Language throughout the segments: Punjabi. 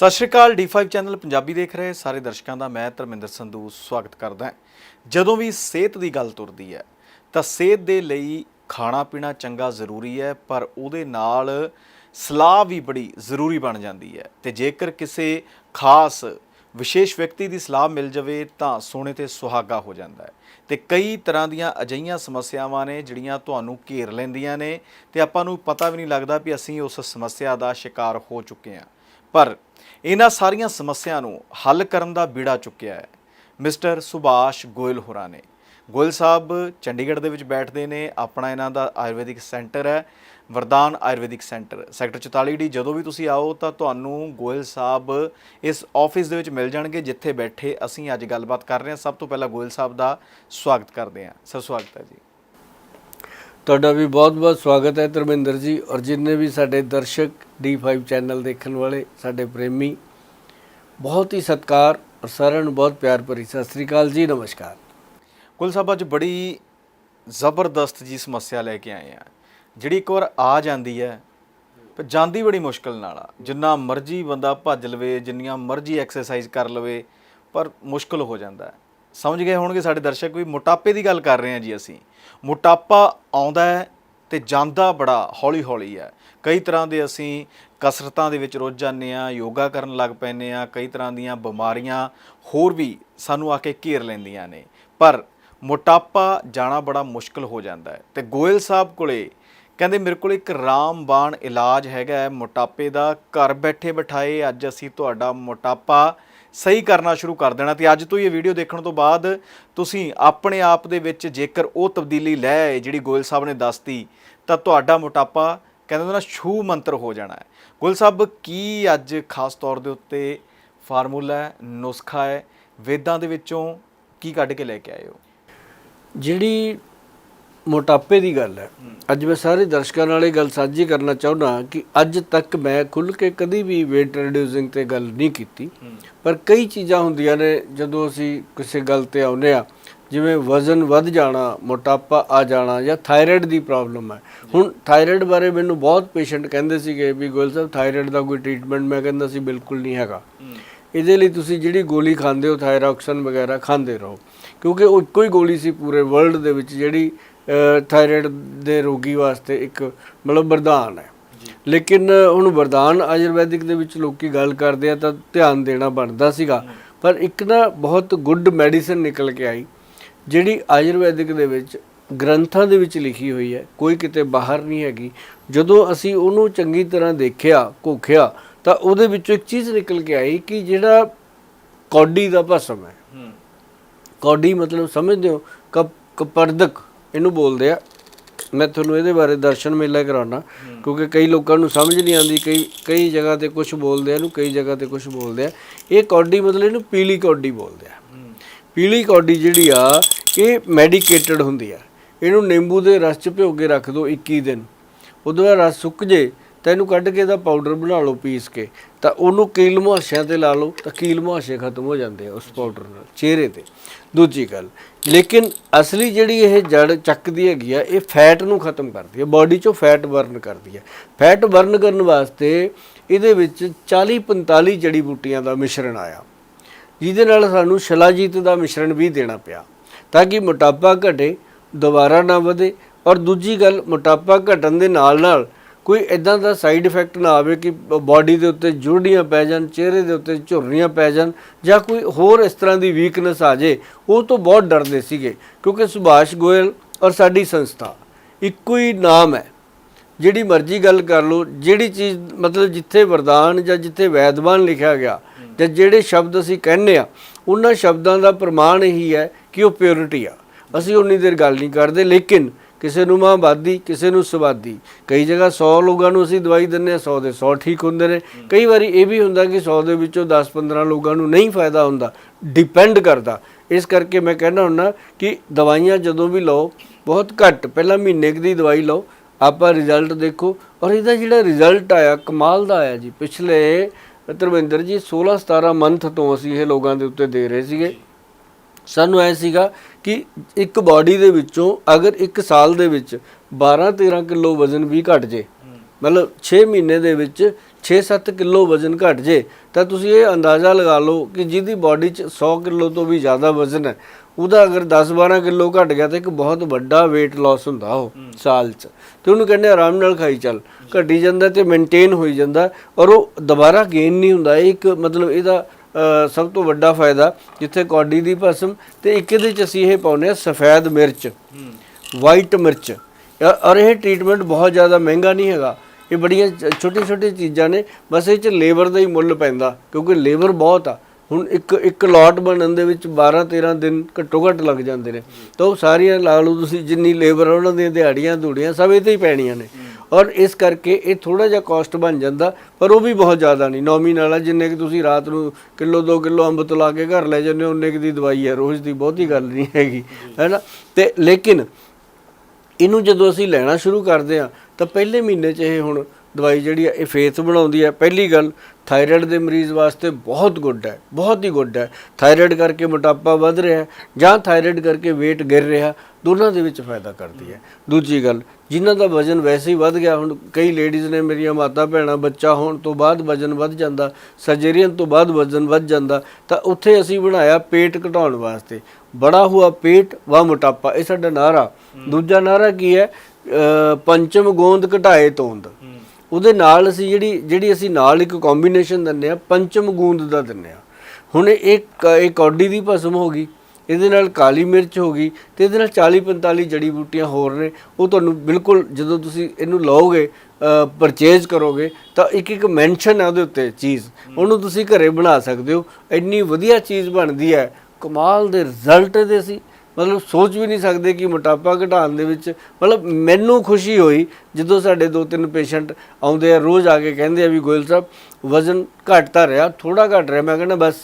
ਸਤਿ ਸ਼੍ਰੀ ਅਕਾਲ D5 ਚੈਨਲ ਪੰਜਾਬੀ ਦੇਖ ਰਹੇ ਸਾਰੇ ਦਰਸ਼ਕਾਂ ਦਾ, ਮੈਂ ਧਰਮਿੰਦਰ ਸੰਧੂ ਸਵਾਗਤ ਕਰਦਾ ਹਾਂ। ਜਦੋਂ ਵੀ ਸਿਹਤ ਦੀ ਗੱਲ ਤੁਰਦੀ ਹੈ, ਤਾਂ ਸਿਹਤ ਦੇ ਲਈ ਖਾਣਾ ਪੀਣਾ ਚੰਗਾ ਜ਼ਰੂਰੀ ਹੈ, ਪਰ ਉਹਦੇ ਨਾਲ ਸਲਾਹ ਵੀ ਬੜੀ ਜ਼ਰੂਰੀ ਬਣ ਜਾਂਦੀ ਹੈ। ਤੇ ਜੇਕਰ ਕਿਸੇ ਖਾਸ ਵਿਸ਼ੇਸ਼ ਵਿਅਕਤੀ ਦੀ ਸਲਾਹ ਮਿਲ ਜਾਵੇ, ਤਾਂ ਸੋਨੇ ਤੇ ਸੁਹਾਗਾ ਹੋ ਜਾਂਦਾ ਹੈ। ਤੇ ਕਈ ਤਰ੍ਹਾਂ ਦੀਆਂ ਅਜਈਆਂ ਸਮੱਸਿਆਵਾਂ ਨੇ, ਜਿਹੜੀਆਂ ਤੁਹਾਨੂੰ ਘੇਰ ਲੈਂਦੀਆਂ ਨੇ, ਤੇ ਆਪਾਂ ਨੂੰ ਪਤਾ ਵੀ ਨਹੀਂ ਲੱਗਦਾ ਵੀ ਅਸੀਂ ਉਸ ਸਮੱਸਿਆ ਦਾ ਸ਼ਿਕਾਰ ਹੋ ਚੁੱਕੇ ਹਾਂ। ਪਰ ਇਹਨਾਂ ਸਾਰੀਆਂ ਸਮੱਸਿਆ ਨੂੰ ਹੱਲ ਕਰਨ ਦਾ ਬੀੜਾ ਚੁੱਕਿਆ ਹੈ। ਮਿਸਟਰ ਸੁਭਾਸ਼ ਗੋਇਲ ਹੋਰਾਂ ਨੇ। ਗੋਇਲ ਸਾਹਿਬ ਚੰਡੀਗੜ੍ਹ ਦੇ ਵਿੱਚ ਬੈਠਦੇ ਨੇ। ਆਪਣਾ ਇਹਨਾਂ ਦਾ ਆਯੁਰਵੈਦਿਕ ਸੈਂਟਰ ਹੈ, ਵਰਦਾਨ ਆਯੁਰਵੈਦਿਕ ਸੈਂਟਰ। ਸੈਕਟਰ 44 ਡੀ, ਜਦੋਂ ਵੀ ਤੁਸੀਂ ਆਓ ਤਾਂ ਤੁਹਾਨੂੰ ਗੋਇਲ ਸਾਹਿਬ ਇਸ ਆਫਿਸ ਦੇ ਵਿੱਚ ਮਿਲ ਜਾਣਗੇ, ਜਿੱਥੇ ਬੈਠੇ ਅਸੀਂ ਅੱਜ ਗੱਲਬਾਤ ਕਰ ਰਹੇ ਹਾਂ। ਸਭ ਤੋਂ ਪਹਿਲਾਂ ਗੋਇਲ ਸਾਹਿਬ ਦਾ ਸਵਾਗਤ ਕਰਦੇ ਹਾਂ। ਸਰ, ਸਵਾਗਤ ਹੈ ਜੀ। ਤੁਹਾਡਾ ਵੀ ਬਹੁਤ-ਬਹੁਤ ਸਵਾਗਤ ਹੈ ਧਰਮਿੰਦਰ ਜੀ ਔਰ ਜਿੰਨੇ ਵੀ ਸਾਡੇ ਦਰਸ਼ਕ D5 ਚੈਨਲ ਦੇਖਣ ਵਾਲੇ ਸਾਡੇ ਪ੍ਰੇਮੀ, ਬਹੁਤ ਹੀ ਸਤਿਕਾਰ ਔਰ ਸਾਰਿਆਂ ਨੂੰ ਬਹੁਤ ਪਿਆਰ ਭਰੀ ਸਤਿ ਸ੍ਰੀ ਅਕਾਲ ਜੀ, ਨਮਸਕਾਰ। ਗੋਇਲ ਸਾਹਿਬ, ਅੱਜ ਬੜੀ ਜ਼ਬਰਦਸਤ ਜੀ ਸਮੱਸਿਆ ਲੈ ਕੇ ਆਏ ਆ। ਜਿਹੜੀ ਇੱਕ ਵਾਰ ਆ ਜਾਂਦੀ ਹੈ ਪਰ ਜਾਂਦੀ ਬੜੀ ਮੁਸ਼ਕਲ ਨਾਲ ਆ। ਜਿੰਨਾ ਮਰਜ਼ੀ ਬੰਦਾ ਭੱਜ ਲਵੇ, ਜਿੰਨੀਆਂ ਮਰਜ਼ੀ ਐਕਸਰਸਾਈਜ਼ ਕਰ ਲਵੇ, ਪਰ ਮੁਸ਼ਕਲ ਹੋ ਜਾਂਦਾ ਹੈ। ਸਮਝ ਗਏ ਹੋਣਗੇ ਸਾਡੇ ਦਰਸ਼ਕ ਵੀ, ਮੋਟਾਪੇ ਦੀ ਗੱਲ ਕਰ ਰਹੇ ਹਾਂ ਜੀ ਅਸੀਂ। ਮੋਟਾਪਾ ਆਉਂਦਾ ਹੈ ਤੇ ਜਾਂਦਾ ਬੜਾ ਹੌਲੀ ਹੌਲੀ ਹੈ। ਕਈ ਤਰ੍ਹਾਂ ਦੇ ਅਸੀਂ ਕਸਰਤਾਂ ਦੇ ਵਿੱਚ ਰੁੱਝ ਜਾਂਦੇ ਆ ਯੋਗਾ ਕਰਨ ਲੱਗ ਪੈਂਦੇ ਆ ਕਈ ਤਰ੍ਹਾਂ ਦੀਆਂ ਬਿਮਾਰੀਆਂ ਹੋਰ ਵੀ ਸਾਨੂੰ ਆ ਕੇ ਘੇਰ ਲੈਂਦੀਆਂ ਨੇ। ਪਰ ਮੋਟਾਪਾ ਜਾਣਾ ਬੜਾ ਮੁਸ਼ਕਲ ਹੋ ਜਾਂਦਾ ਹੈ। ਤੇ ਗੋਇਲ ਸਾਹਿਬ ਕੋਲੇ ਕਹਿੰਦੇ ਮੇਰੇ ਕੋਲ ਇੱਕ ਰਾਮਬਾਣ ਇਲਾਜ ਹੈਗਾ ਹੈ, ਮੋਟਾਪੇ ਦਾ। ਘਰ ਬੈਠੇ ਬਿਠਾਏ ਅੱਜ ਅਸੀਂ ਤੁਹਾਡਾ ਮੋਟਾਪਾ ਸਹੀ ਕਰਨਾ ਸ਼ੁਰੂ ਕਰ ਦੇਣਾ ਤੇ ਅੱਜ ਤੋਂ ਇਹ ਵੀਡੀਓ ਦੇਖਣ ਤੋਂ ਬਾਅਦ ਤੁਸੀਂ ਆਪਣੇ ਆਪ ਦੇ ਵਿੱਚ ਜੇਕਰ ਉਹ ਤਬਦੀਲੀ ਲੈ ਆਏ ਜਿਹੜੀ ਗੋਇਲ ਸਾਹਿਬ ਨੇ ਦੱਸਤੀ, ਤਾਂ ਤੁਹਾਡਾ ਮੋਟਾਪਾ ਕਹਿੰਦੇ ਹੁੰਦੇ ਨਾ ਛੂ ਮੰਤਰ ਹੋ ਜਾਣਾ ਹੈ। ਗੋਇਲ ਸਾਹਿਬ ਕੀ ਅੱਜ ਖਾਸ ਤੌਰ ਦੇ ਉੱਤੇ ਫਾਰਮੂਲਾ ਹੈ ਨੁਸਖਾ ਹੈ? ਵੇਦਾਂ ਦੇ ਵਿੱਚੋਂ ਕੀ ਕੱਢ ਕੇ ਲੈ ਕੇ ਆਏ ਹੋ? ਜਿਹੜੀ ਮੋਟਾਪੇ ਦੀ ਗੱਲ ਹੈ ਅੱਜ ਮੈਂ ਸਾਰੇ ਦਰਸ਼ਕਾਂ ਨਾਲ ਇਹ ਗੱਲ ਸਾਂਝੀ ਕਰਨਾ ਚਾਹੁੰਦਾ ਕਿ ਅੱਜ ਤੱਕ ਮੈਂ ਖੁੱਲ ਕੇ ਕਦੀ ਵੀ weight reducing ਤੇ ਗੱਲ ਨਹੀਂ ਕੀਤੀ। ਪਰ ਕਈ ਚੀਜ਼ਾਂ ਹੁੰਦੀਆਂ ਨੇ ਜਦੋਂ ਅਸੀਂ ਕਿਸੇ ਗੱਲ ਤੇ ਆਉਂਦੇ ਆ ਜਿਵੇਂ ਵਜ਼ਨ ਵੱਧ ਜਾਣਾ ਮੋਟਾਪਾ ਆ ਜਾਣਾ ਜਾਂ ਥਾਇਰਾਇਡ ਦੀ ਪ੍ਰੋਬਲਮ ਹੈ। ਹੁਣ ਥਾਇਰਾਇਡ ਬਾਰੇ ਮੈਨੂੰ ਬਹੁਤ ਪੇਸ਼ੈਂਟ ਕਹਿੰਦੇ ਸੀਗੇ ਵੀ ਗੋਲ ਸਾਹਿਬ ਥਾਇਰਾਇਡ ਦਾ ਕੋਈ ਟ੍ਰੀਟਮੈਂਟ ਮੈਂ ਕਹਿੰਦਾ ਸੀ ਬਿਲਕੁਲ ਨਹੀਂ ਹੈਗਾ। ਇਹਦੇ ਲਈ ਤੁਸੀਂ ਜਿਹੜੀ ਗੋਲੀ ਖਾਂਦੇ ਹੋ ਥਾਇਰੋਕਸਨ ਵਗੈਰਾ ਖਾਂਦੇ ਰਹੋ। ਕਿਉਂਕਿ ਉਹ ਇੱਕੋ ਹੀ ਗੋਲੀ ਸੀ ਪੂਰੇ ਵਰਲਡ ਦੇ ਵਿੱਚ ਜਿਹੜੀ ਥਾਇਰਾਇਡ ਦੇ ਰੋਗੀ ਵਾਸਤੇ ਇੱਕ ਮਤਲਬ ਵਰਦਾਨ ਹੈ। ਲੇਕਿਨ ਹੁਣ ਵਰਦਾਨ ਆਯੁਰਵੈਦਿਕ ਦੇ ਵਿੱਚ ਲੋਕੀ ਗੱਲ ਕਰਦੇ ਆ ਤਾਂ ਧਿਆਨ ਦੇਣਾ ਬਣਦਾ ਸੀਗਾ। ਪਰ ਇੱਕ ਨਾ ਬਹੁਤ ਗੁੱਡ ਮੈਡੀਸਨ ਨਿਕਲ ਕੇ ਆਈ। ਜਿਹੜੀ ਆਯੁਰਵੈਦਿਕ ਦੇ ਵਿੱਚ ਗ੍ਰੰਥਾਂ ਦੇ ਵਿੱਚ ਲਿਖੀ ਹੋਈ ਹੈ ਕੋਈ ਕਿਤੇ ਬਾਹਰ ਨਹੀਂ ਹੈਗੀ। ਜਦੋਂ ਅਸੀਂ ਉਹਨੂੰ ਚੰਗੀ ਤਰ੍ਹਾਂ ਦੇਖਿਆ ਘੋਖਿਆ ਤਾਂ ਉਹਦੇ ਵਿੱਚੋਂ ਇੱਕ ਚੀਜ਼ ਨਿਕਲ ਕੇ ਆਈ ਕਿ ਜਿਹੜਾ ਕੌਡੀ ਦਾ ਭਸਮ ਹੈ। ਕੌਡੀ ਮਤਲਬ ਸਮਝਦੇ ਹੋ ਕਪ ਕਪਰਦਕ ਇਹਨੂੰ ਬੋਲਦੇ ਆ। ਮੈਂ ਤੁਹਾਨੂੰ ਇਹਦੇ ਬਾਰੇ ਦਰਸ਼ਨ ਮੇਲਾ ਕਰਾਉਣਾ ਕਿਉਂਕਿ ਕਈ ਲੋਕਾਂ ਨੂੰ ਸਮਝ ਨਹੀਂ ਆਉਂਦੀ ਕਈ ਕਈ ਜਗ੍ਹਾ ਤੇ ਕੁਝ ਬੋਲਦੇ ਆ ਇਹਨੂੰ ਕਈ ਜਗ੍ਹਾ ਤੇ ਕੁਝ ਬੋਲਦੇ ਆ। ਇਹ ਕੌਡੀ ਮਤਲਬ ਇਹਨੂੰ ਪੀਲੀ ਕੌਡੀ ਬੋਲਦੇ ਆ। ਪੀਲੀ ਕੌਡੀ ਜਿਹੜੀ ਆ, ਇਹ ਮੈਡੀਕੇਟਡ ਹੁੰਦੀ ਆ। ਇਹਨੂੰ ਨਿੰਬੂ ਦੇ ਰਸ ਚ ਭਿਓ ਕੇ ਰੱਖ ਦਿਓ 21 ਦਿਨ। ਉਦੋਂ ਬਾਅਦ ਰਸ ਸੁੱਕ ਜੇ, ਤਾਂ ਇਹਨੂੰ ਕੱਢ ਕੇ ਇਹਦਾ ਪਾਊਡਰ ਬਣਾ ਲਓ ਪੀਸ ਕੇ। ਤਾਂ ਉਹਨੂੰ ਕੀਲ ਮੁਹਾਸਿਆਂ ਤੇ ਲਾ ਲਓ, ਤਾਂ ਕੀਲ ਮੁਹਾਸੇ ਖਤਮ ਹੋ ਜਾਂਦੇ ਆ ਉਸ ਪਾਊਡਰ ਨਾਲ, ਚਿਹਰੇ ਤੇ। ਦੂਜੀ ਗੱਲ, ਲੇਕਿਨ ਅਸਲੀ ਜਿਹੜੀ ਇਹ ਜੜ ਚੱਕਦੀ ਹੈਗੀ ਆ, ਇਹ ਫੈਟ ਨੂੰ ਖਤਮ ਕਰਦੀ ਹੈ ਬਾਡੀ ਚੋਂ ਫੈਟ ਬਰਨ ਕਰਦੀ ਹੈ ਫੈਟ ਬਰਨ ਕਰਨ ਵਾਸਤੇ ਇਹਦੇ ਵਿੱਚ 40 45 ਜੜੀ ਬੂਟੀਆਂ ਦਾ ਮਿਸ਼ਰਣ ਆਇਆ। ਜਿਹਦੇ ਨਾਲ ਸਾਨੂੰ ਸ਼ਲਾਜੀਤ ਦਾ ਮਿਸ਼ਰਣ ਵੀ ਦੇਣਾ ਪਿਆ, ਤਾਂ ਕਿ ਮੋਟਾਪਾ ਘਟੇ, ਦੁਬਾਰਾ ਨਾ ਵਧੇ ਔਰ ਦੂਜੀ ਗੱਲ, ਮੋਟਾਪਾ ਘਟਣ ਦੇ ਨਾਲ ਨਾਲ ਕੋਈ ਇਦਾਂ ਦਾ ਸਾਈਡ ਇਫੈਕਟ ਨਾ ਆਵੇ ਕਿ ਬਾਡੀ ਦੇ ਉੱਤੇ ਜੁੜੀਆਂ ਪੈ ਜਾਣ, ਚਿਹਰੇ ਦੇ ਉੱਤੇ ਝੁਰੜੀਆਂ ਪੈ ਜਾਣ ਜਾਂ ਕੋਈ ਹੋਰ ਇਸ ਤਰ੍ਹਾਂ ਦੀ ਵੀਕਨੈਸ ਆ ਜੇ, ਉਹ ਤੋਂ ਬਹੁਤ ਡਰਦੇ ਸੀਗੇ, ਕਿਉਂਕਿ ਸੁਭਾਸ਼ ਗੋਇਲ ਔਰ ਸਾਡੀ ਸੰਸਥਾ ਇੱਕੋ ਹੀ ਨਾਮ ਹੈ। ਜਿਹੜੀ ਮਰਜ਼ੀ ਗੱਲ ਕਰ ਲਓ, ਜਿਹੜੀ ਚੀਜ਼ ਮਤਲਬ ਜਿੱਥੇ ਵਰਦਾਨ ਜਾਂ ਜਿੱਥੇ ਵੈਦਵਾਨ ਲਿਖਿਆ ਗਿਆ ਜਾਂ ਜਿਹੜੇ ਸ਼ਬਦ ਅਸੀਂ ਕਹਿੰਦੇ ਆ, ਉਹਨਾਂ ਸ਼ਬਦਾਂ ਦਾ ਪ੍ਰਮਾਣ ਇਹੀ ਹੈ ਕਿ ਉਹ ਪਿਓਰਿਟੀ ਆ। ਅਸੀਂ ਉਨੀ ਦੇਰ ਗੱਲ ਨਹੀਂ ਕਰਦੇ, ਲੇਕਿਨ ਕਿਸੇ ਨੂੰ ਮਾਂਬਾਦੀ ਕਿਸੇ ਨੂੰ ਸਵਾਦੀ। ਕਈ ਜਗ੍ਹਾ 100 ਲੋਕਾਂ ਨੂੰ ਅਸੀਂ ਦਵਾਈ ਦਿੰਨੇ ਆ 100 ਦੇ 100 ਠੀਕ ਹੁੰਦੇ ਨੇ। ਕਈ ਵਾਰੀ ਇਹ ਵੀ ਹੁੰਦਾ ਕਿ 100 ਦੇ ਵਿੱਚੋਂ 10-15 ਲੋਕਾਂ ਨੂੰ ਨਹੀਂ ਫਾਇਦਾ ਹੁੰਦਾ ਡਿਪੈਂਡ ਕਰਦਾ। ਇਸ ਕਰਕੇ ਮੈਂ ਕਹਿੰਦਾ ਹੁੰਨਾ ਕਿ ਦਵਾਈਆਂ ਜਦੋਂ ਵੀ ਲਓ, ਬਹੁਤ ਘੱਟ, ਪਹਿਲਾਂ ਮਹੀਨੇ ਕੁ ਦੀ ਦਵਾਈ ਲਓ। ਆਪਾਂ ਰਿਜ਼ਲਟ ਦੇਖੋ, ਔਰ ਇਹਦਾ ਜਿਹੜਾ ਰਿਜ਼ਲਟ ਆਇਆ, ਕਮਾਲ ਦਾ ਆਇਆ ਜੀ। ਪਿਛਲੇ ਧਰਮਿੰਦਰ ਜੀ 16 17 ਮੰਥ ਤੋਂ ਅਸੀਂ ਇਹ ਲੋਕਾਂ ਦੇ ਉੱਤੇ ਦੇ ਰਹੇ ਸੀਗੇ। ਸਾਨੂੰ ਐ ਸੀਗਾ ਕਿ ਇੱਕ ਬਾਡੀ ਦੇ ਵਿੱਚੋਂ ਅਗਰ ਇੱਕ ਸਾਲ ਦੇ ਵਿੱਚ 12 13 ਕਿਲੋ ਵਜ਼ਨ ਵੀ ਘਟ ਜੇ, ਮਤਲਬ 6 ਮਹੀਨੇ ਦੇ ਵਿੱਚ 6-7 ਕਿਲੋ ਵਜ਼ਨ ਘਟ ਜੇ, ਤਾਂ ਤੁਸੀਂ ਇਹ ਅੰਦਾਜ਼ਾ ਲਗਾ ਲਓ ਕਿ ਜਿਹਦੀ ਬਾਡੀ 'ਚ 100 ਕਿਲੋ ਤੋਂ ਵੀ ਜ਼ਿਆਦਾ ਵਜ਼ਨ ਹੈ ਉਹਦਾ ਅਗਰ 10-12 ਕਿਲੋ ਘਟ ਗਿਆ ਤਾਂ ਇੱਕ ਬਹੁਤ ਵੱਡਾ weight loss ਹੁੰਦਾ ਉਹ ਸਾਲ 'ਚ। ਤੇ ਉਹਨੂੰ ਕਹਿੰਦੇ ਆਰਾਮ ਨਾਲ ਖਾਈ ਚੱਲ। ਘਟੀ ਜਾਂਦਾ ਤੇ ਮੇਨਟੇਨ ਹੋਈ ਜਾਂਦਾ ਔਰ ਉਹ ਦੁਬਾਰਾ ਗੇਨ ਨਹੀਂ ਹੁੰਦਾ। ਇਹ ਇੱਕ ਮਤਲਬ ਇਹਦਾ ਸਭ ਤੋਂ ਵੱਡਾ ਫਾਇਦਾ ਜਿੱਥੇ ਕੌਡੀ ਦੀ ਭਸਮ ਤੇ ਇੱਕ ਇਹਦੇ 'ਚ ਅਸੀਂ ਇਹ ਪਾਉਂਦੇ ਆ ਸਫੈਦ ਮਿਰਚ ਵਾਈਟ ਮਿਰਚ। ਔਰ ਇਹ ਟ੍ਰੀਟਮੈਂਟ ਬਹੁਤ ਜ਼ਿਆਦਾ ਮਹਿੰਗਾ ਨਹੀਂ ਹੈਗਾ। ਇਹ ਬੜੀਆਂ ਛੋਟੀ ਛੋਟੀ ਚੀਜ਼ਾਂ ਨੇ। ਬਸ ਇਹ 'ਚ ਲੇਬਰ ਦਾ ਹੀ ਮੁੱਲ ਪੈਂਦਾ ਕਿਉਂਕਿ ਲੇਬਰ ਬਹੁਤ ਆ। ਹੁਣ ਇੱਕ ਇੱਕ ਲੋਟ ਬਣਨ ਦੇ ਵਿੱਚ 12 13 ਦਿਨ ਘੱਟੋ ਘੱਟ ਲੱਗ ਜਾਂਦੇ ਨੇ। ਤਾਂ ਉਹ ਸਾਰੀਆਂ ਲਾ ਲਓ ਤੁਸੀਂ, ਜਿੰਨੀ ਲੇਬਰ ਉਹਨਾਂ ਦੀਆਂ ਦਿਹਾੜੀਆਂ, ਧੂੜੀਆਂ, ਸਭ ਇਹ ਤੇ ਹੀ ਪੈਣੀਆਂ ਨੇ। ਔਰ ਇਸ ਕਰਕੇ ਇਹ ਥੋੜਾ ਜਿਹਾ ਕਾਸਟ ਬਣ ਜਾਂਦਾ, ਪਰ ਉਹ ਵੀ ਬਹੁਤ ਜ਼ਿਆਦਾ ਨਹੀਂ। ਨੋਮੀਨਲ ਆ, ਜਿੰਨੇ ਕਿ ਤੁਸੀਂ ਰਾਤ ਨੂੰ ਕਿਲੋ 2 ਕਿਲੋ ਅੰਬ ਤੁਲਾ ਕੇ ਘਰ ਲੈ ਜਾਂਦੇ ਹੋ ਉਨੇ ਕੁ ਦੀ ਦਵਾਈ ਹੈ ਰੋਜ਼ ਦੀ ਬਹੁਤੀ ਗੱਲ ਨਹੀਂ ਹੈਗੀ, ਹੈਨਾ? ਤੇ ਲੇਕਿਨ ਇਹਨੂੰ ਜਦੋਂ ਅਸੀਂ ਲੈਣਾ ਸ਼ੁਰੂ ਕਰਦੇ ਆ ਤਾਂ ਪਹਿਲੇ ਮਹੀਨੇ 'ਚ ਇਹ ਹੁਣ ਦਵਾਈ ਜਿਹੜੀ ਹੈ ਇਹ ਫੇਸ ਬਣਾਉਂਦੀ ਹੈ ਪਹਿਲੀ ਗੱਲ ਥਾਇਰਾਇਡ ਦੇ ਮਰੀਜ਼ ਵਾਸਤੇ ਬਹੁਤ ਗੁੱਡ ਹੈ ਬਹੁਤ ਹੀ ਗੁੱਡ ਹੈ। ਥਾਇਰਾਇਡ ਕਰਕੇ ਮੋਟਾਪਾ ਵੱਧ ਰਿਹਾ ਜਾਂ ਥਾਇਰਾਇਡ ਕਰਕੇ weight ਗਿਰ ਰਿਹਾ ਦੋਨਾਂ ਦੇ ਵਿੱਚ ਫਾਇਦਾ ਕਰਦੀ ਹੈ। ਦੂਜੀ ਗੱਲ ਜਿਨ੍ਹਾਂ ਦਾ ਵਜ਼ਨ ਵੈਸੇ ਹੀ ਵੱਧ ਗਿਆ ਹੁਣ ਕਈ ਲੇਡੀਜ਼ ਨੇ ਮੇਰੀਆਂ ਮਾਤਾ ਭੈਣਾਂ ਬੱਚਾ ਹੋਣ ਤੋਂ ਬਾਅਦ ਵਜ਼ਨ ਵੱਧ ਜਾਂਦਾ ਸਰਜਰੀਅਨ ਤੋਂ ਬਾਅਦ ਵਜ਼ਨ ਵੱਧ ਜਾਂਦਾ ਤਾਂ ਉੱਥੇ ਅਸੀਂ ਬਣਾਇਆ ਪੇਟ ਘਟਾਉਣ ਵਾਸਤੇ। ਬੜਾ ਹੁਆ ਪੇਟ ਵਾ ਮੋਟਾਪਾ ਇਹ ਸਾਡਾ ਨਾਰਾ ਦੂਜਾ ਨਾਰਾ ਕੀ ਹੈ? ਪੰਚਮ ਗੋਂਦ ਘਟਾਏ ਤੋਂਦ ਉਹਦੇ ਨਾਲ ਅਸੀਂ ਜਿਹੜੀ ਜਿਹੜੀ ਅਸੀਂ ਨਾਲ ਇੱਕ ਕੰਬੀਨੇਸ਼ਨ ਦਿੰਨੇ ਆ ਪੰਚਮ ਗੂੰਦ ਦਾ ਦਿੰਨੇ ਆ ਹੁਣ ਇਹ ਕ- ਇਹ ਕੌਡੀ ਦੀ ਭਸਮ ਹੋ ਗਈ, ਇਹਦੇ ਨਾਲ ਕਾਲੀ ਮਿਰਚ ਹੋ ਗਈ ਤੇ ਇਹਦੇ ਨਾਲ 40 45 ਜੜੀ ਬੂਟੀਆਂ ਹੋਰ ਨੇ, ਉਹ ਤੁਹਾਨੂੰ ਬਿਲਕੁਲ ਜਦੋਂ ਤੁਸੀਂ ਇਹਨੂੰ ਲਓਗੇ ਪਰਚੇਜ਼ ਕਰੋਗੇ, ਤਾਂ ਇੱਕ ਇੱਕ ਮੈਂਸ਼ਨ ਹੈ ਉਹਦੇ ਉੱਤੇ ਚੀਜ਼। ਉਹਨੂੰ ਤੁਸੀਂ ਘਰੇ ਬਣਾ ਸਕਦੇ ਹੋ। ਇੰਨੀ ਵਧੀਆ ਚੀਜ਼ ਬਣਦੀ ਹੈ। ਕਮਾਲ ਦੇ ਰਿਜ਼ਲਟ ਇਹਦੇ ਸੀ ਮਤਲਬ ਸੋਚ ਵੀ ਨਹੀਂ ਸਕਦੇ ਕਿ ਮੋਟਾਪਾ ਘਟਾਉਣ ਦੇ ਵਿੱਚ ਮਤਲਬ ਮੈਨੂੰ ਖੁਸ਼ੀ ਹੋਈ ਜਦੋਂ ਸਾਡੇ ਦੋ ਤਿੰਨ ਪੇਸ਼ੈਂਟ ਆਉਂਦੇ ਆ, ਰੋਜ਼ ਆ ਕੇ ਕਹਿੰਦੇ ਆ ਵੀ ਗੋਇਲ ਸਾਹਿਬ, ਵਜ਼ਨ ਘਟਦਾ ਰਿਹਾ ਥੋੜਾ ਘਟ ਰਿਹਾ। ਮੈਂ ਕਹਿੰਦਾ ਬਸ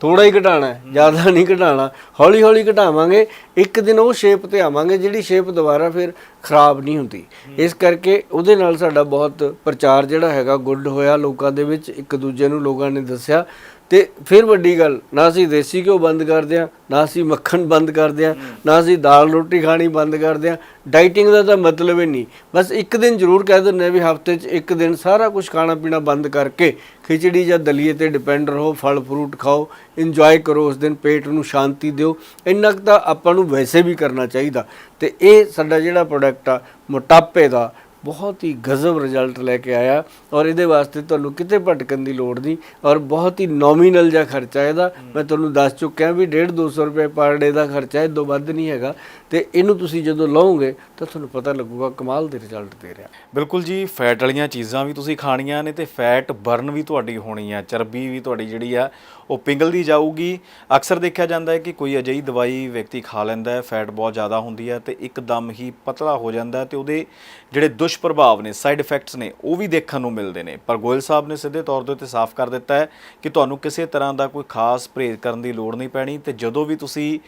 ਥੋੜਾ ਹੀ ਘਟਾਣਾ ਹੈ, ਜ਼ਿਆਦਾ ਨਹੀਂ ਘਟਾਣਾ ਹੌਲੀ ਹੌਲੀ ਘਟਾਵਾਂਗੇ, ਇੱਕ ਦਿਨ ਉਹ ਸ਼ੇਪ ਤੇ ਆਵਾਂਗੇ, ਜਿਹੜੀ ਸ਼ੇਪ ਦੁਬਾਰਾ ਫਿਰ ਖਰਾਬ ਨਹੀਂ ਹੁੰਦੀ। ਇਸ ਕਰਕੇ ਉਹਦੇ ਨਾਲ ਸਾਡਾ ਬਹੁਤ ਪ੍ਰਚਾਰ ਜਿਹੜਾ ਹੈਗਾ, ਗੁੱਡ ਹੋਇਆ ਲੋਕਾਂ ਦੇ ਵਿੱਚ, ਇੱਕ ਦੂਜੇ ਨੂੰ ਲੋਕਾਂ ਨੇ ਦੱਸਿਆ। ਤੇ ਫਿਰ ਵੱਡੀ ਗੱਲ ਨਾ ਅਸੀਂ ਦੇਸੀ ਘਿਓ ਬੰਦ ਕਰਦੇ ਆ ਨਾ ਅਸੀਂ ਮੱਖਣ ਬੰਦ ਕਰਦੇ ਆ ਨਾ ਅਸੀਂ ਦਾਲ ਰੋਟੀ ਖਾਣੀ ਬੰਦ ਕਰਦੇ ਆ ਡਾਈਟਿੰਗ ਦਾ ਤਾਂ ਮਤਲਬ ਹੀ ਨਹੀਂ। ਬਸ ਇੱਕ ਦਿਨ ਜ਼ਰੂਰ ਕਹਿ ਦਿੰਦੇ ਆ ਵੀ ਹਫ਼ਤੇ 'ਚ ਇੱਕ ਦਿਨ ਸਾਰਾ ਕੁਝ ਖਾਣਾ ਪੀਣਾ ਬੰਦ ਕਰਕੇ ਖਿਚੜੀ ਜਾਂ ਦਲੀਏ ਤੇ ਡਿਪੈਂਡ ਰਹੋ ਫਲ ਫਰੂਟ ਖਾਓ ਇੰਜੋਏ ਕਰੋ ਉਸ ਦਿਨ ਪੇਟ ਨੂੰ ਸ਼ਾਂਤੀ ਦਿਓ। ਇੰਨਾ ਕੁ ਤਾਂ ਆਪਾਂ ਨੂੰ ਵੈਸੇ ਵੀ ਕਰਨਾ ਚਾਹੀਦਾ। ਤੇ ਇਹ ਸਾਡਾ ਜਿਹੜਾ ਪ੍ਰੋਡਕਟ ਆ ਮੋਟਾਪੇ ਦਾ ਬਹੁਤ ਹੀ ਗਜ਼ਬ ਰਿਜ਼ਲਟ ਲੈ ਕੇ ਆਇਆ ਔਰ ਇਹਦੇ ਵਾਸਤੇ ਤੁਹਾਨੂੰ ਕਿਤੇ ਭਟਕਣ ਦੀ ਲੋੜ ਨਹੀਂ ਔਰ ਬਹੁਤ ਹੀ ਨੋਮੀਨਲ ਜਿਹਾ ਖਰਚਾ ਇਹਦਾ। ਮੈਂ ਤੁਹਾਨੂੰ ਦੱਸ ਚੁੱਕਿਆ ਵੀ 1.5 200 ਰੁਪਏ ਪਰ ਡੇ ਦਾ ਖਰਚਾ ਇਹ ਤੋਂ ਵੱਧ ਨਹੀਂ ਹੈਗਾ ਤੇ ਇਹਨੂੰ ਤੁਸੀਂ ਜਦੋਂ ਲਓਗੇ ਤਾਂ ਤੁਹਾਨੂੰ ਪਤਾ ਲੱਗੂਗਾ ਕਮਾਲ ਦੇ ਰਿਜ਼ਲਟ ਦੇ ਰਿਹਾ। ਬਿਲਕੁਲ ਜੀ ਫੈਟ ਵਾਲੀਆਂ ਚੀਜ਼ਾਂ ਵੀ ਤੁਸੀਂ ਖਾਣੀਆਂ ਨੇ ਤੇ ਫੈਟ ਬਰਨ ਵੀ ਤੁਹਾਡੀ ਹੋਣੀ ਆ, ਚਰਬੀ ਵੀ ਤੁਹਾਡੀ ਜਿਹੜੀ ਆ, ਉਹ ਪਿੰਗਲਦੀ ਜਾਊਗੀ। ਅਕਸਰ ਦੇਖਿਆ ਜਾਂਦਾ ਹੈ ਕਿ ਕੋਈ ਅਜਿਹੀ ਦਵਾਈ ਵਿਅਕਤੀ ਖਾ ਲੈਂਦਾ ਹੈ ਫੈਟ ਬਹੁਤ ਜ਼ਿਆਦਾ ਹੁੰਦੀ ਹੈ ਤੇ ਇੱਕਦਮ ਹੀ ਪਤਲਾ ਹੋ ਜਾਂਦਾ ਹੈ ਤੇ ਉਹਦੇ ਜਿਹੜੇ ਦੁਸ਼ਪ੍ਰਭਾਵ ਨੇ ਸਾਈਡ ਇਫੈਕਟਸ ਨੇ, ਉਹ ਵੀ ਦੇਖਣ ਨੂੰ ਮਿਲਦੇ ਨੇ। ਪਰ ਗੋਇਲ ਸਾਹਿਬ ਨੇ ਸਿੱਧੇ ਤੌਰ ਦੇ ਉੱਤੇ ਸਾਫ਼ ਕਰ ਦਿੱਤਾ ਹੈ ਕਿ ਤੁਹਾਨੂੰ ਕਿਸੇ ਤਰ੍ਹਾਂ ਦਾ ਕੋਈ ਖਾਸ ਪਰਹੇਜ਼ ਕਰਨ ਦੀ ਲੋੜ ਨਹੀਂ ਪੈਣੀ ਤੇ ਜਦੋਂ ਵੀ ਤੁਸੀਂ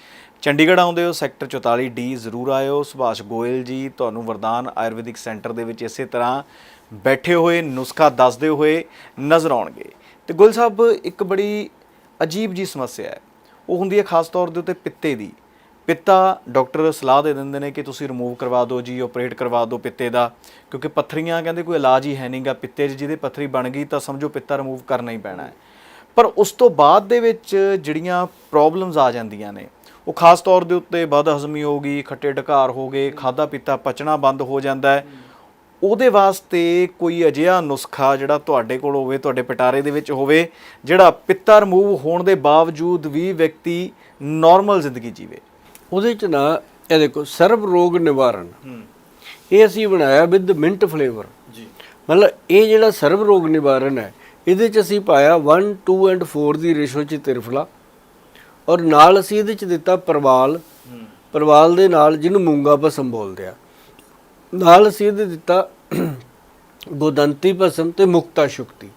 ਚੰਡੀਗੜ੍ਹ ਆਉਂਦੇ ਹੋ, ਸੈਕਟਰ 44 ਡੀ ਜ਼ਰੂਰ ਆਇਓ। ਸੁਭਾਸ਼ ਗੋਇਲ ਜੀ, ਤੁਹਾਨੂੰ ਵਰਦਾਨ ਆਯੁਰਵੈਦਿਕ ਸੈਂਟਰ ਦੇ ਵਿੱਚ ਇਸੇ ਤਰ੍ਹਾਂ ਬੈਠੇ ਹੋਏ, ਨੁਸਖਾ ਦੱਸਦੇ ਹੋਏ ਨਜ਼ਰ ਆਉਣਗੇ। ਤੇ ਗੁਲ ਸਾਹਿਬ, ਇੱਕ ਬੜੀ ਅਜੀਬ ਜੀ ਸਮੱਸਿਆ ਹੈ। ਉਹ ਹੁੰਦੀ ਹੈ ਖਾਸ ਤੌਰ ਦੇ ਉੱਤੇ ਪਿੱਤੇ ਦੀ। ਪਿੱਤਾ ਡਾਕਟਰ ਸਲਾਹ ਦੇ ਦਿੰਦੇ ਨੇ ਕਿ ਤੁਸੀਂ ਰਿਮੂਵ ਕਰਵਾ ਦਿਓ ਜੀ ਆਪਰੇਟ ਕਰਵਾ ਦਿਓ ਪਿੱਤੇ ਦਾ, ਕਿਉਂਕਿ ਪੱਥਰੀਆਂ ਕਹਿੰਦੇ ਕੋਈ ਇਲਾਜ ਹੀ ਹੈ ਨਹੀਂਗਾ ਪਿੱਤੇ 'ਚ ਜਿਹਦੇ ਪੱਥਰੀ ਬਣ ਗਈ ਤਾਂ ਸਮਝੋ ਪਿੱਤਾ ਰਿਮੂਵ ਕਰਨਾ ਹੀ ਪੈਣਾ ਹੈ। ਪਰ ਉਸ ਤੋਂ ਬਾਅਦ ਦੇ ਵਿੱਚ ਜਿਹੜੀਆਂ ਪ੍ਰੋਬਲਮਸ ਆ ਜਾਂਦੀਆਂ ਨੇ ਉਹ ਖਾਸ ਤੌਰ ਦੇ ਉੱਤੇ ਬਦ ਹਜ਼ਮੀ ਹੋ ਗਈ ਖੱਟੇ ਢਕਾਰ ਹੋ ਗਏ ਖਾਦਾ ਪੀਤਾ ਪਚਣਾ ਬੰਦ ਹੋ ਜਾਂਦਾ ਹੈ। ਉਹਦੇ ਵਾਸਤੇ ਕੋਈ ਅਜਿਹਾ ਨੁਸਖਾ ਜਿਹੜਾ ਤੁਹਾਡੇ ਕੋਲ ਹੋਵੇ ਤੁਹਾਡੇ ਪਟਾਰੇ ਦੇ ਵਿੱਚ ਹੋਵੇ ਜਿਹੜਾ ਪਿੱਤਾ ਰਿਮੂਵ ਹੋਣ ਦੇ ਬਾਵਜੂਦ ਵੀ ਵਿਅਕਤੀ ਨਾਰਮਲ ਜ਼ਿੰਦਗੀ ਜੀਵੇ। ਉਹਦੇ ਚ ਨਾ ਇਹ ਦੇਖੋ ਸਰਬ ਰੋਗ ਨਿਵਾਰਨ। ਇਹ ਅਸੀਂ ਬਣਾਇਆ ਵਿਦ ਮਿੰਟ ਫਲੇਵਰ ਜੀ। ਮਤਲਬ ਇਹ ਜਿਹੜਾ ਸਰਬ ਰੋਗ ਨਿਵਾਰਨ ਹੈ ਇਹਦੇ ਚ ਅਸੀਂ ਪਾਇਆ 1 2 ਐਂਡ 4 ਦੀ ਰੇਸ਼ੋ ਚ ਤਿਰਫਲਾ। ਔਰ ਨਾਲ ਅਸੀਂ ਇਹਦੇ ਚ ਦਿੱਤਾ ਪਰਵਾਲ। ਪਰਵਾਲ ਦੇ ਨਾਲ ਜਿਹਨੂੰ ਮੂੰਗਾ ਭਸਮ ਬੋਲਦੇ ਆ। ਨਾਲ ਅਸੀਂ ਇਹਦੇ ਦਿੱਤਾ ਗੋਦੰਤੀ ਭਸਮ ਤੇ ਮੁਕਤਾ ਸ਼ੁਕਤੀ।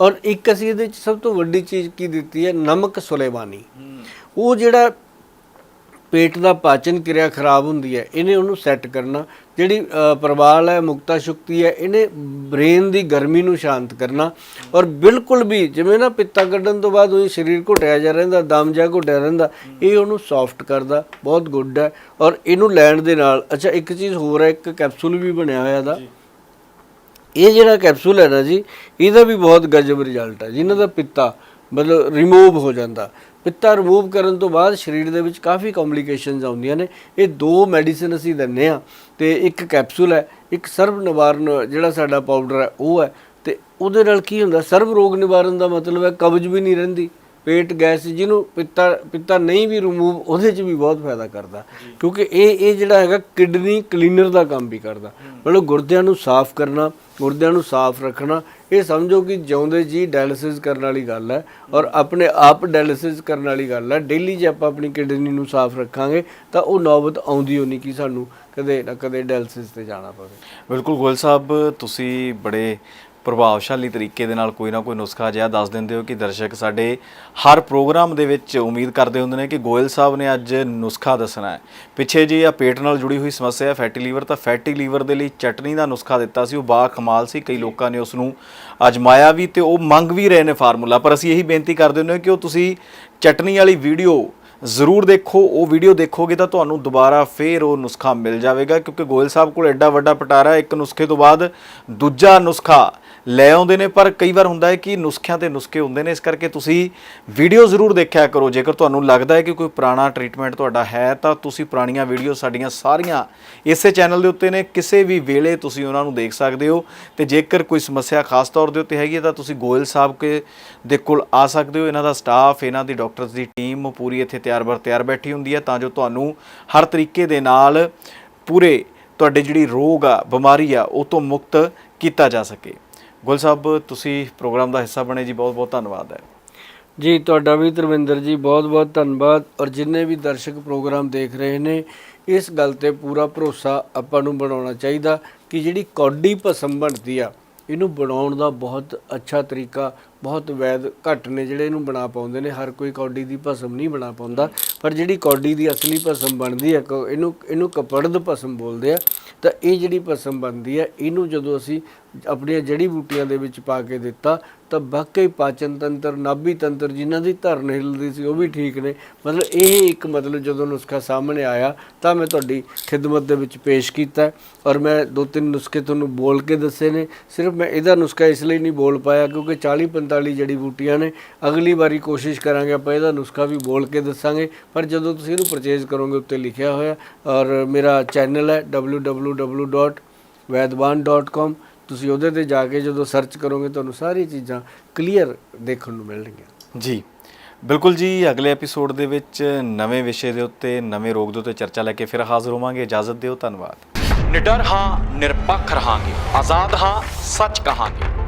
ਔਰ ਇੱਕ ਅਸੀਂ ਇਹਦੇ ਚ ਸਭ ਤੋਂ ਵੱਡੀ ਚੀਜ਼ ਕੀ ਦਿੱਤੀ ਹੈ? ਨਮਕ ਸੁਲੇਮਾਨੀ। ਉਹ ਜਿਹੜਾ ਪੇਟ ਦਾ ਪਾਚਨ ਕਿਰਿਆ ਖਰਾਬ ਹੁੰਦੀ ਹੈ ਇਹਨੇ ਉਹਨੂੰ ਸੈੱਟ ਕਰਨਾ। ਜਿਹੜੀ ਪ੍ਰਵਾਲ ਹੈ ਮੁਕਤਾ ਸ਼ੁਕਤੀ ਹੈ ਇਹਨੇ ਬ੍ਰੇਨ ਦੀ ਗਰਮੀ ਨੂੰ ਸ਼ਾਂਤ ਕਰਨਾ। ਔਰ ਬਿਲਕੁਲ ਵੀ ਜਿਵੇਂ ਨਾ ਪਿੱਤਾ ਕੱਢਣ ਤੋਂ ਬਾਅਦ ਉਹ ਸਰੀਰ ਘੁੱਟਿਆ ਜਾ ਰਹਿੰਦਾ ਦਮ ਜਾ ਘੁੱਟਿਆ ਰਹਿੰਦਾ ਇਹ ਉਹਨੂੰ ਸੌਫਟ ਕਰਦਾ ਬਹੁਤ ਗੁੱਡ ਹੈ। ਔਰ ਇਹਨੂੰ ਲੈਣ ਦੇ ਨਾਲ ਅੱਛਾ ਇੱਕ ਚੀਜ਼ ਹੋਰ ਹੈ ਇੱਕ ਕੈਪਸੂਲ ਵੀ ਬਣਿਆ ਹੋਇਆ ਦਾ ਇਹ ਜਿਹੜਾ ਕੈਪਸੂਲ ਹੈ ਨਾ ਜੀ ਇਹਦਾ ਵੀ ਬਹੁਤ ਗਜਬ ਰਿਜ਼ਲਟ ਹੈ। ਜਿਨ੍ਹਾਂ ਦਾ ਪਿੱਤਾ ਮਤਲਬ ਰਿਮੂਵ ਹੋ ਜਾਂਦਾ। ਪਿੱਤਾ ਰਿਮੂਵ ਕਰਨ ਤੋਂ ਬਾਅਦ ਸਰੀਰ ਦੇ ਵਿੱਚ ਕਾਫੀ ਕੰਪਲਿਕੇਸ਼ਨਸ ਆਉਂਦੀਆਂ ਨੇ। ਇਹ ਦੋ ਮੈਡੀਸਿਨ ਅਸੀਂ ਦਿੰਨੇ ਆ ਤੇ ਇੱਕ ਕੈਪਸੂਲ ਹੈ, ਇੱਕ ਸਰਵ ਨਿਵਾਰਨ ਜਿਹੜਾ ਸਾਡਾ ਪਾਊਡਰ ਹੈ, ਉਹ ਹੈ। ਤੇ ਉਹਦੇ ਨਾਲ ਕੀ ਹੁੰਦਾ, ਸਰਵ ਰੋਗ ਨਿਵਾਰਨ ਦਾ ਮਤਲਬ ਹੈ ਕਬਜ਼ ਵੀ ਨਹੀਂ ਰਹਿੰਦੀ। ਪੇਟ ਗੈਸ ਜਿਹਨੂੰ ਪਿੱਤਾ ਪਿੱਤਾ ਨਹੀਂ ਵੀ ਰਿਮੂਵ ਉਹਦੇ 'ਚ ਵੀ ਬਹੁਤ ਫਾਇਦਾ ਕਰਦਾ। ਕਿਉਂਕਿ ਇਹ ਇਹ ਜਿਹੜਾ ਹੈਗਾ ਕਿਡਨੀ ਕਲੀਨਰ ਦਾ ਕੰਮ ਵੀ ਕਰਦਾ। ਮਤਲਬ ਗੁਰਦਿਆਂ ਨੂੰ ਸਾਫ਼ ਕਰਨਾ ਗੁਰਦਿਆਂ ਨੂੰ ਸਾਫ਼ ਰੱਖਣਾ ਇਹ ਸਮਝੋ ਕਿ ਜਿਉਂਦੇ ਜੀ ਡਾਇਲਿਸਿਸ ਕਰਨ ਵਾਲੀ ਗੱਲ ਹੈ ਔਰ ਆਪਣੇ ਆਪ ਡਾਇਲਿਸਿਸ ਕਰਨ ਵਾਲੀ ਗੱਲ ਹੈ। ਡੇਲੀ ਜੇ ਆਪਾਂ ਆਪਣੀ ਕਿਡਨੀ ਨੂੰ ਸਾਫ਼ ਰੱਖਾਂਗੇ ਤਾਂ ਉਹ ਨੌਬਤ ਆਉਂਦੀ ਹੋਣੀ ਕਿ ਸਾਨੂੰ ਕਦੇ ਨਾ ਕਦੇ ਡਾਇਲਿਸਿਸ ਤੇ ਜਾਣਾ ਪਵੇ। ਬਿਲਕੁਲ ਗੋਇਲ ਸਾਹਿਬ ਤੁਸੀਂ ਬੜੇ ਪ੍ਰਭਾਵਸ਼ਾਲੀ ਤਰੀਕੇ ਦੇ ਨਾਲ ਕੋਈ ਨਾ ਕੋਈ ਨੁਸਖਾ ਜਿਹਾ ਦੱਸ ਦਿੰਦੇ ਹੋ ਕਿ ਦਰਸ਼ਕ ਸਾਡੇ ਹਰ ਪ੍ਰੋਗਰਾਮ ਦੇ ਵਿੱਚ ਉਮੀਦ ਕਰਦੇ ਹੁੰਦੇ ਨੇ ਕਿ ਗੋਇਲ ਸਾਹਿਬ ਨੇ ਅੱਜ ਨੁਸਖਾ ਦੱਸਣਾ ਹੈ। ਪਿੱਛੇ ਜੇ ਆ ਪੇਟ ਨਾਲ ਜੁੜੀ ਹੋਈ ਸਮੱਸਿਆ ਹੈ ਫੈਟੀ ਲੀਵਰ, ਤਾਂ ਫੈਟੀ ਲੀਵਰ ਦੇ ਲਈ ਚਟਨੀ ਦਾ ਨੁਸਖਾ ਦਿੱਤਾ ਸੀ, ਉਹ ਬਾ ਕਮਾਲ ਸੀ। ਕਈ ਲੋਕਾਂ ਨੇ ਉਸ ਨੂੰ ਅਜਮਾਇਆ ਵੀ ਤੇ ਉਹ ਮੰਗ ਵੀ ਰਹੇ ਨੇ ਫਾਰਮੂਲਾ, ਪਰ ਅਸੀਂ ਇਹੀ ਬੇਨਤੀ ਕਰਦੇ ਹੁੰਦੇ ਹਾਂ ਕਿ ਉਹ ਤੁਸੀਂ ਚਟਨੀ ਵਾਲੀ ਵੀਡੀਓ ਜ਼ਰੂਰ ਦੇਖੋ, ਉਹ ਵੀਡੀਓ ਦੇਖੋਗੇ ਤਾਂ ਤੁਹਾਨੂੰ ਦੁਬਾਰਾ ਫੇਰ ਉਹ ਨੁਸਖਾ ਮਿਲ ਜਾਵੇਗਾ, ਕਿਉਂਕਿ ਗੋਇਲ ਸਾਹਿਬ ਕੋਲ ਐਡਾ ਵੱਡਾ ਪਟਾਰਾ ਇੱਕ ਨੁਸਖੇ ਤੋਂ ਬਾਅਦ ਦੂਜਾ ਨੁਸਖਾ ਲੈ ਆਉਂਦੇ ਨੇ, ਪਰ ਕਈ ਵਾਰ ਹੁੰਦਾ ਹੈ ਕਿ ਨੁਸਖਿਆਂ ਤੇ ਨੁਸਖੇ ਹੁੰਦੇ ਨੇ, ਇਸ ਕਰਕੇ ਤੁਸੀਂ ਵੀਡੀਓ ਜ਼ਰੂਰ ਦੇਖਿਆ ਕਰੋ। ਜੇਕਰ ਤੁਹਾਨੂੰ ਲੱਗਦਾ ਹੈ ਕਿ ਕੋਈ ਪੁਰਾਣਾ ਟ੍ਰੀਟਮੈਂਟ ਤੁਹਾਡਾ ਹੈ, ਤਾਂ ਤੁਸੀਂ ਪੁਰਾਣੀਆਂ ਵੀਡੀਓ ਸਾਡੀਆਂ ਸਾਰੀਆਂ ਇਸੇ ਚੈਨਲ ਦੇ ਉੱਤੇ ਨੇ। ਕਿਸੇ ਵੀ ਵੇਲੇ ਤੁਸੀਂ ਉਹਨਾਂ ਨੂੰ ਦੇਖ ਸਕਦੇ ਹੋ ਤੇ ਜੇਕਰ ਕੋਈ ਸਮੱਸਿਆ ਖਾਸ ਤੌਰ ਦੇ ਉੱਤੇ ਹੈਗੀ ਹੈ, ਤਾਂ ਤੁਸੀਂ ਗੋਇਲ ਸਾਹਿਬ ਕੇ ਦੇ ਕੋਲ ਆ ਸਕਦੇ ਹੋ। ਇਹਨਾਂ ਦਾ ਸਟਾਫ ਇਹਨਾਂ ਦੀ ਡਾਕਟਰਸ ਦੀ ਟੀਮ ਪੂਰੀ ਇੱਥੇ ਤਿਆਰ ਬਰ ਤਿਆਰ ਬੈਠੀ ਹੁੰਦੀ ਹੈ, ਤਾਂ ਜੋ ਤੁਹਾਨੂੰ ਹਰ ਤਰੀਕੇ ਦੇ ਨਾਲ ਪੂਰੇ ਤੁਹਾਡੇ ਜਿਹੜੀ ਰੋਗ ਆ, ਬਿਮਾਰੀ ਆ, ਉਹ ਤੋਂ ਮੁਕਤ ਕੀਤਾ ਜਾ ਸਕੇ। ਗੁਲ ਸਾਹਿਬ, ਤੁਸੀਂ ਪ੍ਰੋਗਰਾਮ ਦਾ ਹਿੱਸਾ ਬਣੇ ਜੀ, ਬਹੁਤ ਬਹੁਤ ਧੰਨਵਾਦ ਹੈ। ਜੀ, ਤੁਹਾਡਾ ਵੀ ਧਰਮਿੰਦਰ ਜੀ ਬਹੁਤ-ਬਹੁਤ ਧੰਨਵਾਦ। ਔਰ ਜਿੰਨੇ ਵੀ ਦਰਸ਼ਕ ਪ੍ਰੋਗਰਾਮ ਦੇਖ ਰਹੇ ਨੇ, ਇਸ ਗੱਲ ਤੇ ਪੂਰਾ ਭਰੋਸਾ ਆਪਾਂ ਨੂੰ ਬਣਾਉਣਾ ਚਾਹੀਦਾ ਕਿ ਜਿਹੜੀ ਕੌਡੀ ਭਸਮ ਬਣਦੀ ਆ, ਇਹਨੂੰ ਬਣਾਉਣ ਦਾ ਬਹੁਤ ਅੱਛਾ ਤਰੀਕਾ ਬਹੁਤ ਵੈਦ ਘੱਟ ਨੇ ਜਿਹੜੇ ਇਹਨੂੰ ਬਣਾ ਪਾਉਂਦੇ ਨੇ। ਹਰ ਕੋਈ ਕੌਡੀ ਦੀ ਭਸਮ ਨਹੀਂ ਬਣਾ ਪਾਉਂਦਾ। ਪਰ ਜਿਹੜੀ ਕੌਡੀ ਦੀ ਅਸਲੀ ਭਸਮ ਬਣਦੀ ਹੈ ਕ- ਇਹਨੂੰ ਇਹਨੂੰ ਕਪੜਦ ਭਸਮ ਬੋਲਦੇ ਆ। ਤਾਂ ਇਹ ਜਿਹੜੀ ਭਸਮ ਬਣਦੀ ਹੈ, ਇਹਨੂੰ ਜਦੋਂ ਅਸੀਂ ਆਪਣੀਆਂ ਜੜੀ ਬੂਟੀਆਂ ਦੇ ਵਿੱਚ ਪਾ ਕੇ ਦਿੱਤਾ, ਤਾਂ ਵਾਕਈ ਪਾਚਨ ਤੰਤਰ, ਨਾਭੀ ਤੰਤਰ ਜਿਨ੍ਹਾਂ ਦੀ ਧਰਨ ਹਿਲਦੀ ਸੀ, ਉਹ ਵੀ ਠੀਕ ਨੇ। ਮਤਲਬ ਇਹ ਇੱਕ ਮਤਲਬ ਜਦੋਂ ਨੁਸਖਾ ਸਾਹਮਣੇ ਆਇਆ, ਤਾਂ ਮੈਂ ਤੁਹਾਡੀ ਖਿਦਮਤ ਦੇ ਵਿੱਚ ਪੇਸ਼ ਕੀਤਾ। ਔਰ ਮੈਂ ਦੋ ਤਿੰਨ ਨੁਸਖੇ ਤੁਹਾਨੂੰ ਬੋਲ ਕੇ ਦੱਸੇ ਨੇ। ਸਿਰਫ ਮੈਂ ਇਹਦਾ ਨੁਸਖਾ ਇਸ ਲਈ ਨਹੀਂ ਬੋਲ ਪਾਇਆ, ਕਿਉਂਕਿ 40 45 ਜੜੀ ਬੂਟੀਆਂ ਨੇ ਅਗਲੀ ਵਾਰੀ ਕੋਸ਼ਿਸ਼ ਕਰਾਂਗੇ ਆਪਾਂ ਇਹਦਾ ਨੁਸਖਾ ਵੀ ਬੋਲ ਕੇ ਦੱਸਾਂਗੇ। ਪਰ ਜਦੋਂ ਤੁਸੀਂ ਇਹਨੂੰ ਪਰਚੇਜ਼ ਕਰੋਗੇ ਉੱਤੇ ਲਿਖਿਆ ਹੋਇਆ ਔਰ ਮੇਰਾ ਚੈਨਲ ਹੈ www.vaidwan.com ਤੁਸੀਂ ਉਹਦੇ ਤੇ ਜਾ ਕੇ ਜਦੋਂ ਸਰਚ ਕਰੋਗੇ ਤੁਹਾਨੂੰ ਸਾਰੀ ਚੀਜ਼ਾਂ ਕਲੀਅਰ ਦੇਖਣ ਨੂੰ ਮਿਲਣਗੀਆਂ। ਜੀ ਬਿਲਕੁਲ ਜੀ ਅਗਲੇ ਐਪੀਸੋਡ ਦੇ ਵਿੱਚ ਨਵੇਂ ਵਿਸ਼ੇ ਦੇ ਉੱਤੇ ਨਵੇਂ ਰੋਗ ਦੇ ਉੱਤੇ ਚਰਚਾ ਲੈ ਕੇ ਫਿਰ ਹਾਜ਼ਰ ਹੋਵਾਂਗੇ। ਇਜਾਜ਼ਤ ਦਿਓ ਧੰਨਵਾਦ। ਨਿਡਰ ਹਾਂ ਨਿਰਪੱਖ ਰਹਾਂਗੇ। ਆਜ਼ਾਦ ਹਾਂ ਸੱਚ ਕਹਾਂਗੇ।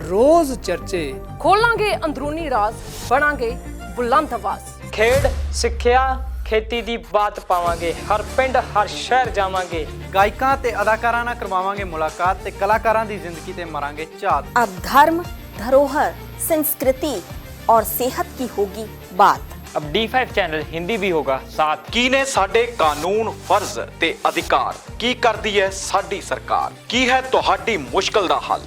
ਰੋਜ਼ ਚਰਚੇ ਖੋਲਾਂਗੇ ਅੰਦਰੂਨੀ ਰਾਜ਼ ਬਣਾਂਗੇ ਬੁਲੰਦ ਆਵਾਜ਼ ਖੇਡ ਸਿੱਖਿਆ ਖੇਤੀ ਦੀ ਬਾਤ ਪਾਵਾਂਗੇ ਹਰ ਪਿੰਡ ਹਰ ਸ਼ਹਿਰ ਜਾਵਾਂਗੇ ਗਾਇਕਾਂ ਤੇ ਅਦਾਕਾਰਾਂ ਨਾਲ ਕਰਵਾਵਾਂਗੇ ਮੁਲਾਕਾਤ ਤੇ ਕਲਾਕਾਰਾਂ ਦੀ ਜ਼ਿੰਦਗੀ ਤੇ ਮਾਰਾਂਗੇ ਝਾਤ अब धर्म धरोहर संस्कृति और सेहत की होगी बात ਅਬ D5 ਚੈਨਲ ਹਿੰਦੀ ਵੀ ਹੋਗਾ ਸਾਥ ਕੀ ਨੇ ਸਾਡੇ ਕਾਨੂੰਨ ਫਰਜ਼ ਤੇ ਅਧਿਕਾਰ ਕੀ ਕਰਦੀ ਹੈ ਸਾਡੀ ਸਰਕਾਰ ਕੀ ਹੈ ਤੁਹਾਡੀ ਮੁਸ਼ਕਲ ਦਾ ਹੱਲ